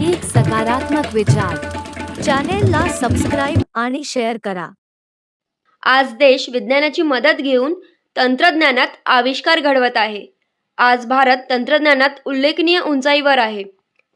एक सकारात्मक विचार. चॅनेलला सबस्क्राईब आणि शेअर करा. आज देश विज्ञानाची मदत घेऊन तंत्रज्ञानात आविष्कार घडवत आहे. आज भारत तंत्रज्ञानात उल्लेखनीय उंचाईवर आहे.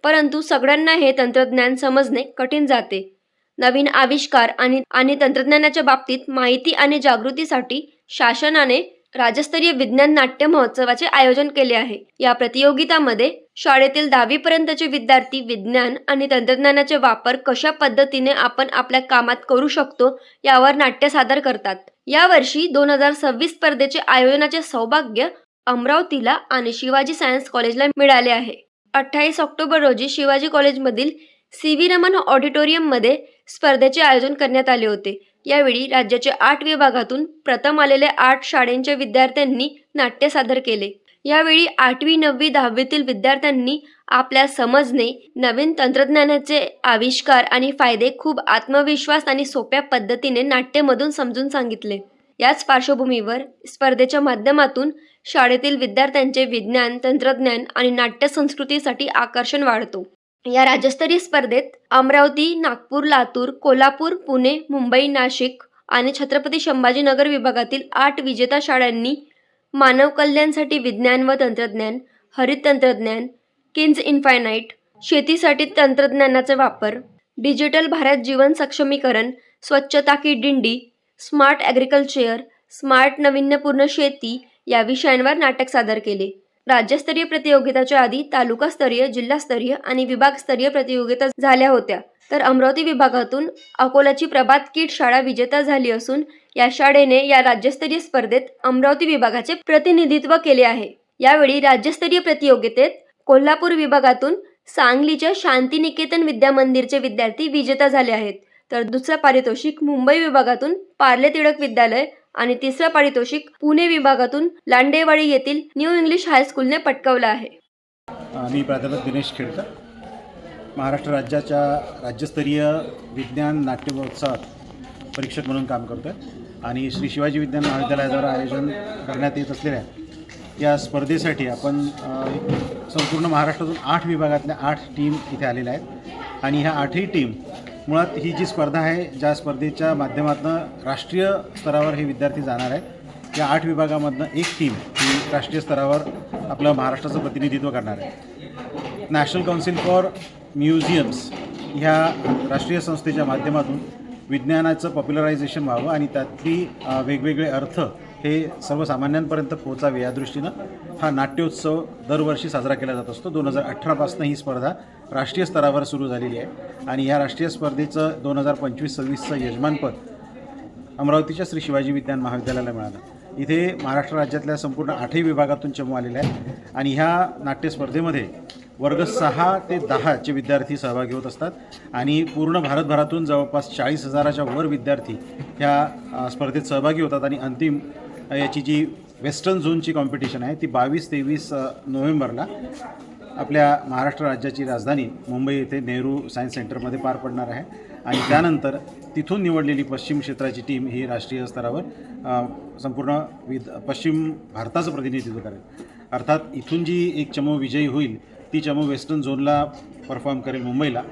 परंतु सगळ्यांना हे तंत्रज्ञान समजणे कठीण जाते. नवीन आविष्कार आणि आणि तंत्रज्ञानाच्या बाबतीत माहिती आणि जागृतीसाठी शासनाने राज्यस्तरीय विज्ञान नाट्य महोत्सवाचे आयोजन केले आहे. या प्रतियोगितामध्ये शाळेतील दहावीपर्यंतचे विद्यार्थी विज्ञान आणि तंत्रज्ञानाचे वापर कशा पद्धतीने आपण आपल्या कामात करू शकतो यावर नाट्य सादर करतात. यावर्षी दोन हजार सव्वीस स्पर्धेचे आयोजनाचे सौभाग्य अमरावतीला आणि शिवाजी सायन्स कॉलेजला मिळाले आहे. अठ्ठावीस ऑक्टोबर रोजी शिवाजी कॉलेजमधील सी व्ही रमन ऑडिटोरियममध्ये स्पर्धेचे आयोजन करण्यात आले होते. यावेळी राज्याच्या आठ विभागातून प्रथम आलेल्या आठ शाळेंच्या विद्यार्थ्यांनी नाट्य सादर केले. यावेळी आठवी नववी दहावीतील विद्यार्थ्यांनी आपल्या समजणे नवीन तंत्रज्ञानाचे आविष्कार आणि फायदे खूप आत्मविश्वास आणि सोप्या पद्धतीने नाट्यमधून समजून सांगितले. याच पार्श्वभूमीवर स्पर्धेच्या माध्यमातून शाळेतील विद्यार्थ्यांचे विज्ञान तंत्रज्ञान आणि नाट्य संस्कृतीसाठी आकर्षण वाढतो. या राज्यस्तरीय स्पर्धेत अमरावती नागपूर लातूर कोल्हापूर पुणे मुंबई नाशिक आणि छत्रपती संभाजीनगर विभागातील आठ विजेता शाळांनी मानव कल्याणसाठी विज्ञान व तंत्रज्ञान हरित तंत्रज्ञान किन्स इन्फायनाईट शेतीसाठी तंत्रज्ञानाचा वापर डिजिटल भारत जीवन सक्षमीकरण स्वच्छता की दिंडी स्मार्ट ॲग्रिकल्चर स्मार्ट नाविन्यपूर्ण शेती या विषयांवर नाटक सादर केले. राज्यस्तरीय प्रतियोगिताच्या आधी तालुकास्तरीय जिल्हास्तरीय आणि विभागस्तरीय प्रतियोगिता झाल्या होत्या. तर अमरावती विभागातून अकोल्याची प्रभात किट शाळा विजेता झाली असून या शाळेने या राज्यस्तरीय स्पर्धेत अमरावती विभागाचे प्रतिनिधित्व केले आहे. यावेळी राज्यस्तरीय प्रतियोगितेत कोल्हापूर विभागातून सांगलीच्या शांतिनिकेतन विद्या मंदिरचे विद्यार्थी विजेता झाले आहेत. तर दुसरा पारितोषिक मुंबई विभागातून पार्ले टिळक विद्यालय आणि तिसरा पारितोषिक पुणे विभागातून लांडेवाडी येथील न्यू इंग्लिश हायस्कूलने पटकावलं आहे. मी प्राध्यापक दिनेश खेडकर. महाराष्ट्र राज्याच्या राज्यस्तरीय विज्ञान नाट्य महोत्सवात परीक्षक म्हणून काम करतो आहे आणि श्री शिवाजी विज्ञान महाविद्यालयाद्वारे आयोजन करण्यात येत असलेल्या या स्पर्धेसाठी आपण संपूर्ण महाराष्ट्रातून आठ विभागातल्या आठ टीम इथे आलेल्या आहेत. आणि ह्या आठही टीम मुळात ही जी स्पर्धा आहे ज्या स्पर्धेच्या माध्यमातून राष्ट्रीय स्तरावर हे विद्यार्थी जाणार आहेत या आठ विभागामधनं एक टीम ही राष्ट्रीय स्तरावर आपलं महाराष्ट्राचं प्रतिनिधित्व करणार आहे. नॅशनल काउन्सिल फॉर म्युझियम्स ह्या राष्ट्रीय संस्थेच्या माध्यमातून विज्ञानाचं पॉप्युलरायझेशन व्हावं आणि त्यातली वेगवेगळे अर्थ हे सर्वसामान्यांपर्यंत पोहोचावे या दृष्टीनं हा नाट्योत्सव दरवर्षी साजरा केला जात असतो. दोन हजार अठरापासून ही स्पर्धा राष्ट्रीय स्तरावर सुरू झालेली आहे आणि या राष्ट्रीय स्पर्धेचं दोन हजार पंचवीस सव्वीसचं यजमानपद अमरावतीच्या श्री शिवाजी विज्ञान महाविद्यालयाला मिळालं. इथे महाराष्ट्र राज्यातल्या संपूर्ण आठही विभागातून चमू आलेल्या आहेत आणि ह्या नाट्यस्पर्धेमध्ये वर्ग सहा ते दहाचे विद्यार्थी सहभागी होत असतात. आणि पूर्ण भारतभरातून जवळपास चाळीस हजाराच्या वर विद्यार्थी ह्या स्पर्धेत सहभागी होतात. आणि अंतिम याची जी वेस्टर्न झोनची कॉम्पिटिशन आहे ती बावीस तेवीस नोव्हेंबरला आपल्या महाराष्ट्र राज्याची राजधानी मुंबई येथे नेहरू सायन्स सेंटरमध्ये पार पडणार आहे. आणि त्यानंतर तिथून निवडलेली पश्चिम क्षेत्राची टीम ही राष्ट्रीय स्तरावर संपूर्ण विद पश्चिम भारताचं प्रतिनिधित्व करेल. अर्थात इथून जी एक चमू विजयी होईल ती चमू वेस्टर्न झोनला परफॉर्म करेल मुंबईला.